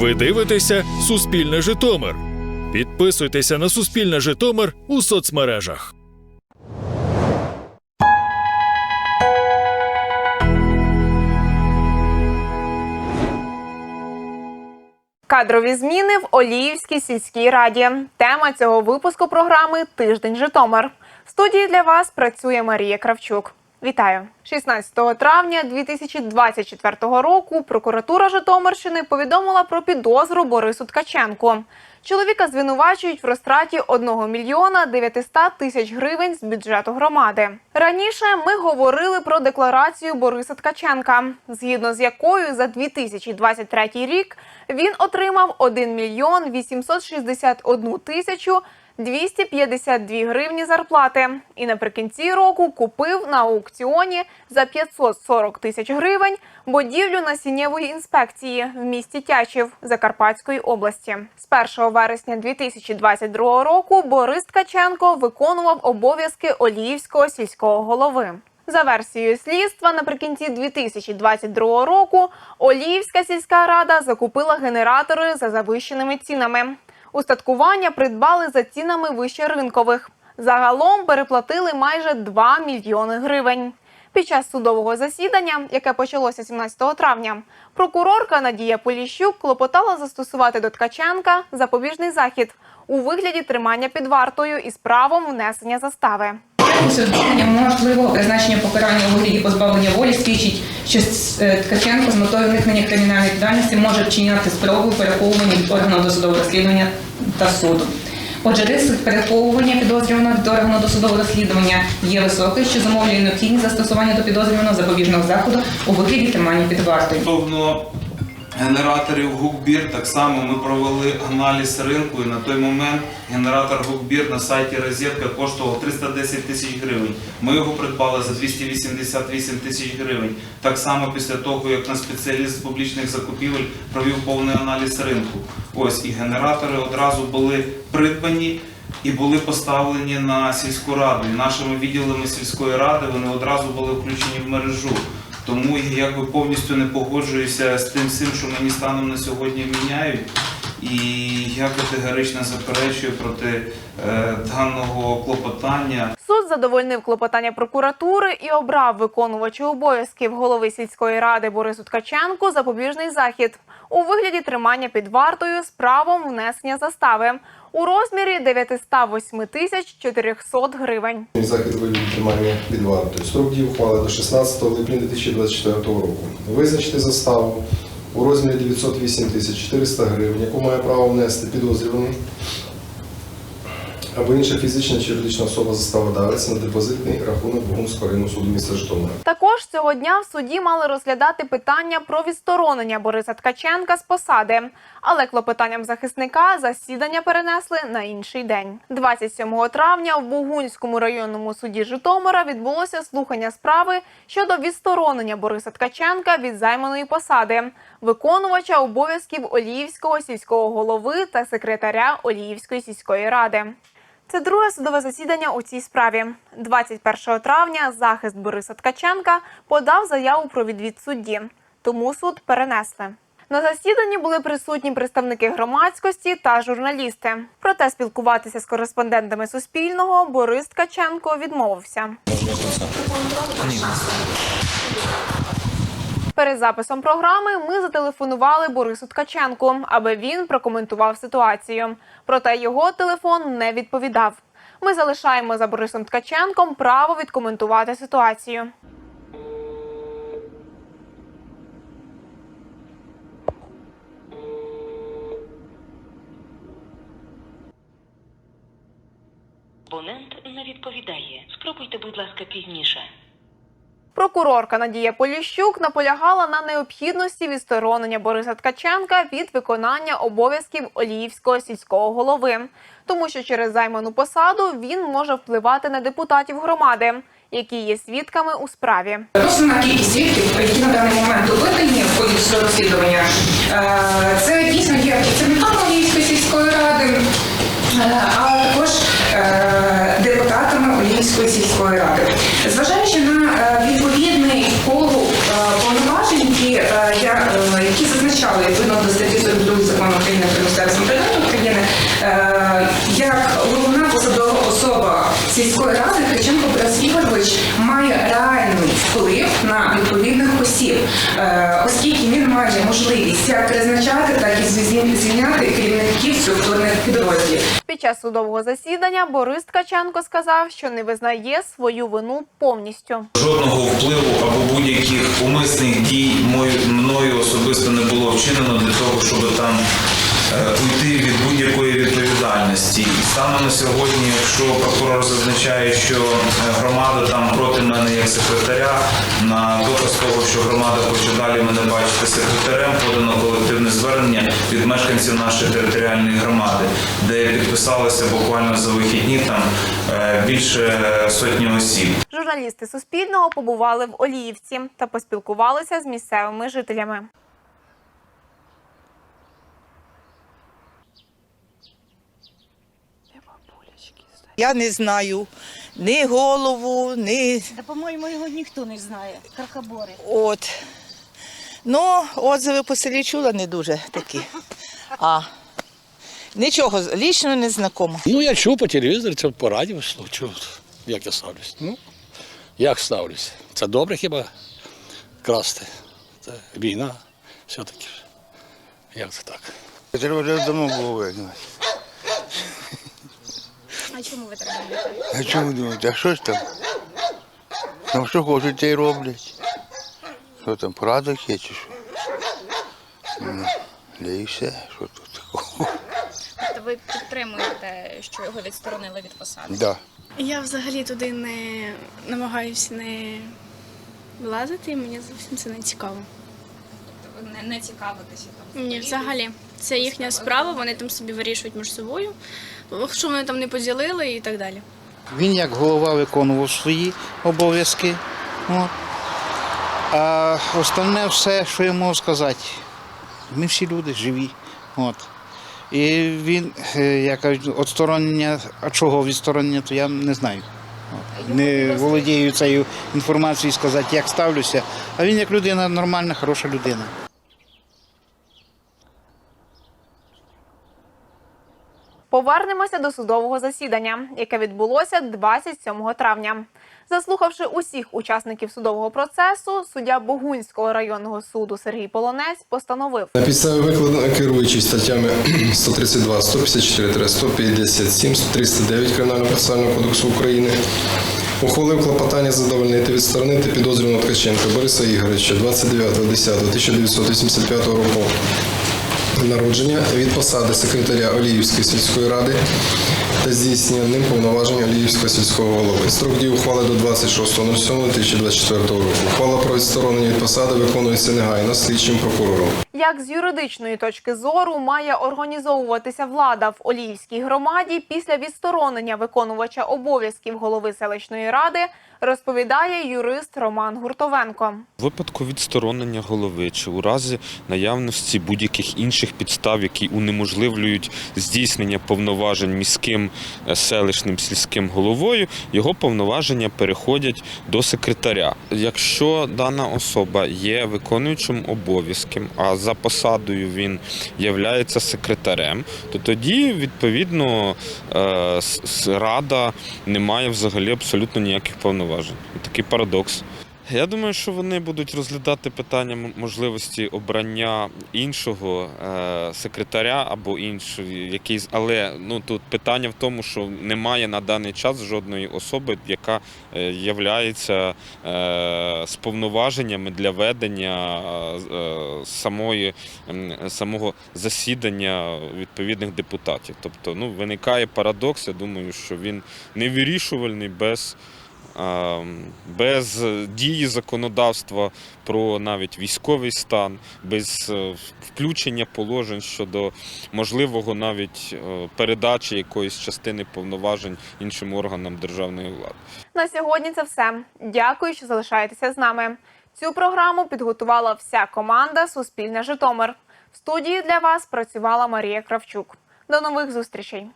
Ви дивитеся Суспільне Житомир. Підписуйтеся на Суспільне Житомир у соцмережах. Кадрові зміни в Оліївській сільській раді. Тема цього випуску програми Тиждень Житомир. В студії для вас працює Марія Кравчук. Вітаю 16 травня 2024 року. Прокуратура Житомирщини повідомила про підозру Борису Ткаченку. Чоловіка звинувачують в розтраті 1 мільйона 900 тисяч гривень з бюджету громади. Раніше ми говорили про декларацію Бориса Ткаченка, згідно з якою за 2023 рік він отримав 1 мільйон 861 тисячу 252 гривні зарплати і наприкінці року купив на аукціоні за 540 тисяч гривень будівлю насіннєвої інспекції в місті Тячів Закарпатської області. З 1 вересня 2022 року Борис Ткаченко виконував обов'язки Оліївського сільського голови. За версією слідства, наприкінці 2022 року Оліївська сільська рада закупила генератори за завищеними цінами. Устаткування придбали за цінами вище ринкових. Загалом переплатили майже 2 мільйони гривень. Під час судового засідання, яке почалося 17 травня, прокурорка Надія Поліщук клопотала застосувати до Ткаченка запобіжний захід у вигляді тримання під вартою із правом внесення застави. Після звільнення можливого призначення покарання у вигляді позбавлення волі свідчить, що е, Ткаченко з метою уникнення кримінальної відповідальності може вчиняти спробу переховування від органу досудового розслідування та суду. Отже, ризик переховування підозрюваного від органу досудового розслідування є високий, що замовлює необхідність застосування до підозрюваного запобіжного заходу у вигляді тримання під вартою. Генераторів Гукбір, так само ми провели аналіз ринку, і на той момент генератор Гукбір на сайті Розетка коштував 310 тисяч гривень. Ми його придбали за 288 тисяч гривень. Так само після того, як наш спеціаліст з публічних закупівель провів повний аналіз ринку. Ось і генератори одразу були придбані. І були поставлені на сільську раду. І нашими відділами сільської ради вони одразу були включені в мережу. Тому я якби повністю не погоджуюся з тим що мені станом на сьогодні міняють. І я категорично заперечую проти е, даного клопотання. Суд задовольнив клопотання прокуратури і обрав виконувачу обов'язків голови сільської ради Борису Ткаченку запобіжний захід у вигляді тримання під вартою з правом внесення застави у розмірі 908 тисяч 400 гривень. Захід вигляді тримання під вартою. Строк дії ухвали до 16 липня 2024 року. Визначити заставу у розмірі 908 тисяч 400 гривень, яку має право внести підозрюваний або інша фізична чи юридична особа заставодавець на депозитний рахунок Богунського районного суду міста Житомира. Також цього дня в суді мали розглядати питання про відсторонення Бориса Ткаченка з посади, але клопотанням захисника засідання перенесли на інший день. 27 травня в Бугунському районному суді Житомира відбулося слухання справи щодо відсторонення Бориса Ткаченка від займаної посади, виконувача обов'язків Оліївського сільського голови та секретаря Оліївської сільської ради. Це друге судове засідання у цій справі. 21 травня захист Бориса Ткаченка подав заяву про відвід судді, тому суд перенесли. На засіданні були присутні представники громадськості та журналісти. Проте спілкуватися з кореспондентами Суспільного Борис Ткаченко відмовився. Перед записом програми ми зателефонували Борису Ткаченку, аби він прокоментував ситуацію. Проте його телефон не відповідав. Ми залишаємо за Борисом Ткаченком право відкоментувати ситуацію. Абонент не відповідає. Спробуйте, будь ласка, пізніше. Прокурорка Надія Поліщук наполягала на необхідності відсторонення Бориса Ткаченка від виконання обов'язків Оліївського сільського голови, тому що через займану посаду він може впливати на депутатів громади, які є свідками у справі. Основна кількість свідків, які на даний момент доведені в ході розслідування, е, це дійсно є працівниками Олівської сільської ради, е, а також е, депутатами Київської сільської ради. Зважаючи на е, відповідний коло е, повноважень, е, які зазначали відповідно до статті 42 закону України про місцеве самоврядування України, як головна посадова особа сільської ради Криченко Борис Ігорович має реальний вплив на відповідних осіб, оскільки він має можливість як призначати, так і звільняти керівників структурних підрозділів. Під час судового засідання Борис Ткаченко сказав, що не визнає свою вину повністю. Жодного впливу або будь-яких умисних дій мною особисто не було вчинено для того, щоб там уйти від будь-якої відповідальності. І станом на сьогодні, якщо прокурор зазначає, що е, громада там проти мене як секретаря, на доказ того, що громада хоче далі мене бачити секретарем, подано колективне звернення від мешканців нашої територіальної громади, де підписалося буквально за вихідні там е, більше сотні осіб. Журналісти Суспільного побували в Оліївці та поспілкувалися з місцевими жителями. Я не знаю ні голову, ні Та, по-моєму, його ніхто не знає. Крахобори. от. Ну, отзиви по селі чула не дуже такі. А нічого лічно не знакомо. Ну, я чув по телевізору, це по радіо чув, як я ставлюсь. Ну, як ставлюсь? Це добре хіба красти? Це війна, все-таки. Як це так? Треба вже давно було вигнати. А чому ви так думаєте? А чому думаєте, а що ж там? Там що хочуть, те й роблять. Що там, порядок є чи що? Ну, да і все, що тут такого. Тобто ви підтримуєте, що його відсторонили від посади? Да. Я взагалі туди не намагаюся не влазити, і мені зовсім це не цікаво. Не, не цікавитеся там? Ні, взагалі, це їхня справа, вони там собі вирішують між собою, що вони там не поділили і так далі. Він як голова виконував свої обов'язки. От. А остальне все, що я можу сказати, ми всі люди живі. От. І він, е, як кажуть, відсторонення, а чого відсторонення, то я не знаю. От. Не володію цією інформацією сказати, як ставлюся. А він як людина нормальна, хороша людина. Повернемося до судового засідання, яке відбулося 27 травня. Заслухавши усіх учасників судового процесу, суддя Богунського районного суду Сергій Полонець постановив На підставі викладено керуючись статтями 132, 154, 157, 309 Кримінального процесуального кодексу України, ухвалив клопотання задовольнити відсторонити підозрюваного Ткаченка Бориса Ігоровича 29.10.1985 року народження від посади секретаря Оліївської сільської ради та здійснення ним повноваження Оліївського сільського голови. Строк дії ухвали до 26.07.2024 року. Ухвала про відсторонення від посади виконується негайно слідчим прокурором. Як з юридичної точки зору має організовуватися влада в Оліївській громаді після відсторонення виконувача обов'язків голови селищної ради, розповідає юрист Роман Гуртовенко. У випадку відсторонення голови чи у разі наявності будь-яких інших підстав, які унеможливлюють здійснення повноважень міським е, селищним сільським головою, його повноваження переходять до секретаря. Якщо дана особа є виконуючим обов'язком, а за посадою він являється секретарем, то тоді відповідно е, рада не має взагалі абсолютно ніяких повноважень. Такий парадокс. Я думаю, що вони будуть розглядати питання можливості обрання іншого е, секретаря або іншої якийсь, але ну тут питання в тому, що немає на даний час жодної особи, яка е, являється е, з для ведення е, самої м, самого засідання відповідних депутатів. Тобто, ну виникає парадокс. Я думаю, що він невирішувальний без е, без дії законодавства про навіть військовий стан, без е, включення положень щодо можливого навіть е, передачі якоїсь частини повноважень іншим органам державної влади. На сьогодні це все. Дякую, що залишаєтеся з нами. Цю програму підготувала вся команда Суспільне Житомир. В студії для вас працювала Марія Кравчук. До нових зустрічей.